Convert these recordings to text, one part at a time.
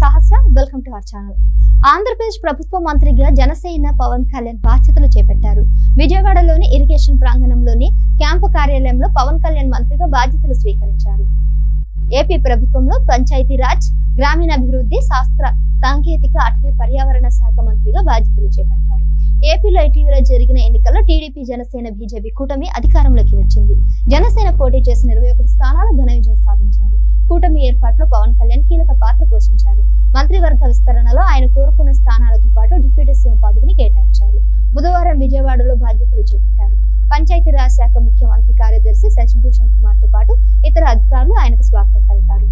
Sahasra welcome to our channel. Andhra Pradesh ప్రభుత్వ మంత్రిగా జనసేన పవన్ కళ్యాణ్ బాధ్యతలు చేపట్టారు. విజయవాడలోని ఇరిగేషన్ ప్రాంగణంలోని క్యాంపు కార్యాలయంలో పవన్ కళ్యాణ్ మంత్రిగా బాధ్యతలు స్వీకరించారు. ఏపీ ప్రభుత్వంలో పంచాయతీరాజ్ గ్రామీణాభివృద్ధి శాస్త్ర సాంకేతిక అటవీ పర్యావరణ శాఖ మంత్రిగా బాధ్యతలు చేపట్టారు. ఏపీలో ఇటీవల జరిగిన ఎన్నికల్లో టీడీపీ జనసేన బీజేపీ కూటమి అధికారంలోకి వచ్చింది. జనసేన పోటీ చేసిన ఇరవై ఒకటి స్థానాలు ఘన విజయం సాధించారు. కూటమి ఏర్పాట్లో పవన్ కళ్యాణ్ కీలక పాత్ర పోషించారు. మంత్రివర్గ విస్తరణలో ఆయన కోరుకున్న స్థానాలతో పాటు డిప్యూటీ సీఎం పదవిని కేటాయించారు. బుధవారం విజయవాడలో బాధ్యతలు చేపట్టారు. పంచాయతీరాజ్ శాఖ ముఖ్యమంత్రి కార్యదర్శి శశిభూషణ్ కుమార్తో పాటు ఇతర అధికారులు ఆయనకు స్వాగతం పలికారు.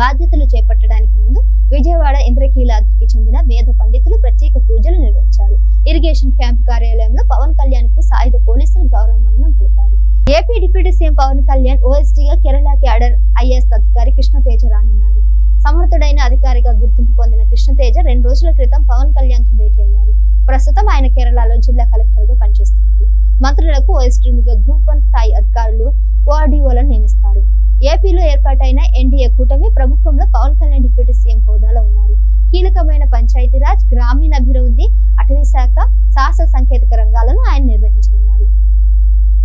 బాధ్యతలు చేపట్టడానికి ముందు విజయవాడ ఇంద్రకీలాద్రికి చెందిన వేద పండితులు ప్రత్యేక పూజలు నిర్వహించారు. ఇరిగేషన్ క్యాంప్ కార్యాలయంలో పవన్ కళ్యాణ్కు సాయుధ పోలీసులు గౌరవ వందనం పలికారు. AP deputy CM Pawan Kalyan ఓఎస్డీగా Kerala cadre IAS అధికారి కృష్ణ తేజ రానున్నారు. సమర్థుడైన అధికారిగా గుర్తింపు పొందిన కృష్ణతేజ రెండు రోజుల క్రితం పవన్ కళ్యాణ్తో భేటీ అయ్యారు. ప్రస్తుతం ఆయన కేరళలో జిల్లా కలెక్టర్గా పనిచేస్తున్నారు. మంత్రులకు ఓఎస్టీలుగా గ్రూప్ వన్ స్థాయి అధికారులు ఓఆర్డీఓలను నియమిస్తారు. ఏపీలో ఏర్పాటైన ఎన్డీఏ కూటమి ప్రభుత్వంలో పవన్ కళ్యాణ్ డిప్యూటీ సీఎం హోదాలో ఉన్నారు. కీలకమైన పంచాయతీరాజ్ గ్రామీణాభివృద్ధి అటవీ శాఖ సాహస సాంకేతిక రంగాలను ఆయన నిర్వహించనున్నారు.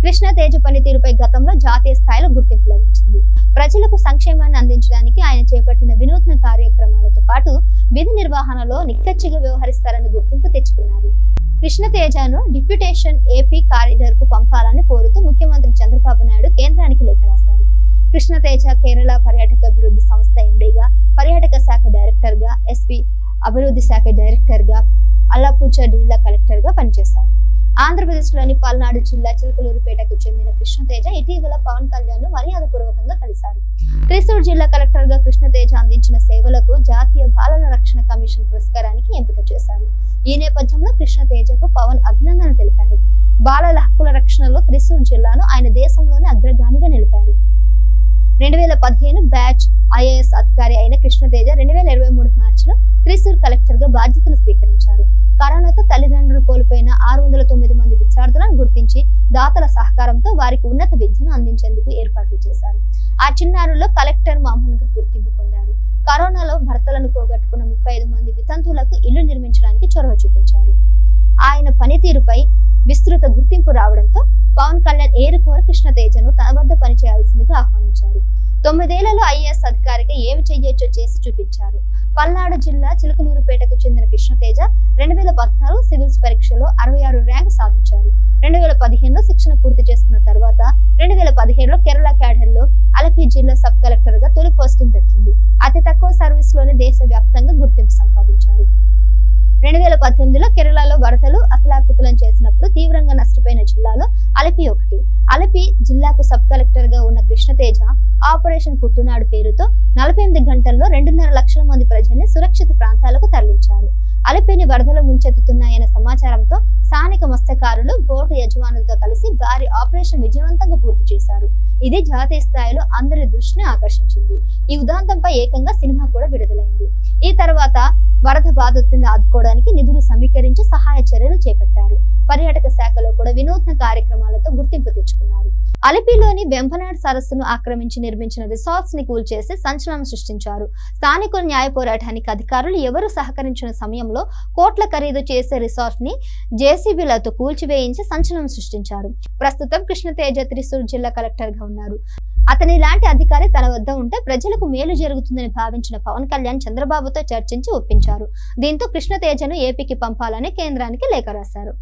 కృష్ణ తేజ పనితీరుపై గతంలో జాతీయ స్థాయిలో గుర్తింపు లభించింది. ప్రజలకు సంక్షేమాన్ని అందించడానికి ఆయన చేపట్టిన వినూత్న కార్యక్రమాలతో పాటు విధి నిర్వహణలో నిక్కచ్చిగా వ్యవహరిస్తారని గుర్తింపు తెచ్చుకున్నారు. కృష్ణ తేజను డిప్యూటేషన్ ఏపీ కారిడర్కు పంపాలని కోరుతూ ముఖ్యమంత్రి చంద్రబాబు నాయుడు కేంద్రానికి లేఖ రాశారు. కృష్ణతేజ కేరళ పర్యాటక అభివృద్ధి సంస్థ ఎండీగా పర్యాటక శాఖ డైరెక్టర్గా ఎస్పీ అభివృద్ధి శాఖ డైరెక్టర్గా అల్లాపూచ జిల్లా కలెక్టర్గా పనిచేశారు. ఆంధ్రప్రదేశ్లోని పల్నాడు జిల్లా చిలకలూరుపేటకు చెందిన కృష్ణతేజ ఇటీవల పవన్ కళ్యాణ్ను మర్యాదపూర్వకంగా కలిశారు. త్రిశూర్ జిల్లా కలెక్టర్గా కృష్ణతేజ అందించిన సేవలకు జాతీయ బాలల రక్షణ కమిషన్ పురస్కారానికి ఎంపిక చేశారు. ఈ నేపథ్యంలో కృష్ణతేజకు పవన్ అభినందనలు తెలిపారు. బాలల హక్కుల రక్షణలో త్రిశూర్ జిల్లాను ఆయన దేశంలోనే అగ్రగామిగా నిలిపారు. రెండు వేల పదిహేను బ్యాచ్ ఐఏఎస్ అధికారి అయిన కృష్ణతేజ రెండు వేల ఇరవై మూడు మార్చిలో త్రిశూర్ కలెక్టర్గా బాధ్యతలు స్వీకరించారు. కరోనాతో తల్లిదండ్రులు కోల్పోయిన ఆరు వందల తొమ్మిది విద్యార్థులను గుర్తించి దాతల సహకారంతో వారికి ఉన్నత విద్యను అందించేందుకు ఏర్పాట్లు చేశారు. ఆ చిన్నారుల్లో కలెక్టర్ మోహన్ గుర్తింపు పొందారు. కరోనాలో భర్తలను పోగొట్టుకున్న ముప్పై ఐదు మంది వితంతువులకు ఇల్లు నిర్మించడానికి చొరవ చూపించారు. ఆయన పనితీరుపై విస్తృత గుర్తింపు రావడంతో పవన్ కళ్యాణ్ ఏరుకోర కృష్ణతేజను తన వద్ద పనిచేయాల్సిందిగా ఆహ్వానించారు. తొమ్మిదేళ్ళలో ఐఏఎస్ అధికారిగా ఏమి చెయ్యొచ్చో చేసి చూపించారు. పల్నాడు జిల్లా చిలకలూరుపేటకు చెందిన కృష్ణతేజ రెండు వేల సివిల్స్ పరీక్షలో అరవై ఆరు ర్యాంకు సాధించారు. రెండు వేల పదిహేనులో శిక్షణ పూర్తి చేసుకున్న తర్వాత రెండు వేల పదిహేనులో కేరళ క్యాడర్లో అలపి జిల్లా సబ్ కలెక్టర్గా తొలి పోస్టింగ్ దక్కింది. అతి తక్కువ సర్వీస్లోనే దేశవ్యాప్తంగా గుర్తింపు సంపాదించారు. రెండు వేల పద్దెనిమిదిలో కేరళలో వరదలు అతలాకుతలం చేసినప్పుడు తీవ్రంగా నష్టపోయిన జిల్లాలో అలపి ఒకటి. అలపి జిల్లాకు సబ్ కలెక్టర్గా ఉన్న కృష్ణతేజ ఆపరేషన్ కుట్టునాడు పేరుతో నలభై ఎనిమిది గంటల్లో రెండున్నర లక్షల మంది ప్రజల్ని సురక్షిత ప్రాంతాలకు తరలించారు. అలిపిని వరదలు ముంచెత్తుతున్నాయన్న సమాచారంతో స్థానిక మత్స్యకారులు బోటు యజమానులతో కలిసి భారీ ఆపరేషన్ విజయవంతంగా పూర్తి చేశారు. ఇది జాతీయ స్థాయిలో అందరి దృష్టిని ఆకర్షించింది. ఈ ఉదాంతంపై ఏకంగా సినిమా కూడా విడుదలైంది. ఈ తర్వాత వరద బాధితులను ఆదుకోవడానికి నిధులు సమీకరించి సహాయ చర్యలు చేపట్టారు. పర్యాటక శాఖలో కూడా వినూత్న కార్యక్రమాలతో గుర్తింపు తెచ్చుకున్నారు. అలిపిలోని వెంపనాడు సరస్సును ఆక్రమించి నిర్మించిన రిసార్ట్స్ని కూల్చేసి సంచలనం సృష్టించారు. స్థానికుల న్యాయ పోరాటానికి అధికారులు ఎవరు సహకరించిన సమయం సమయంలో కోట్ల ఖరీదు చేసే రిసార్ట్ని జేసీబీలతో కూల్చివేయించి సంచలనం సృష్టించారు. ప్రస్తుతం కృష్ణతేజ త్రిశూర్ జిల్లా కలెక్టర్గా ఉన్నారు. అతని లాంటి అధికారి తన వద్ద ఉంటే ప్రజలకు మేలు జరుగుతుందని భావించిన పవన్ కళ్యాణ్ చంద్రబాబుతో చర్చించి ఒప్పించారు. దీంతో కృష్ణతేజను ఏపీకి పంపాలని కేంద్రానికి లేఖ రాశారు.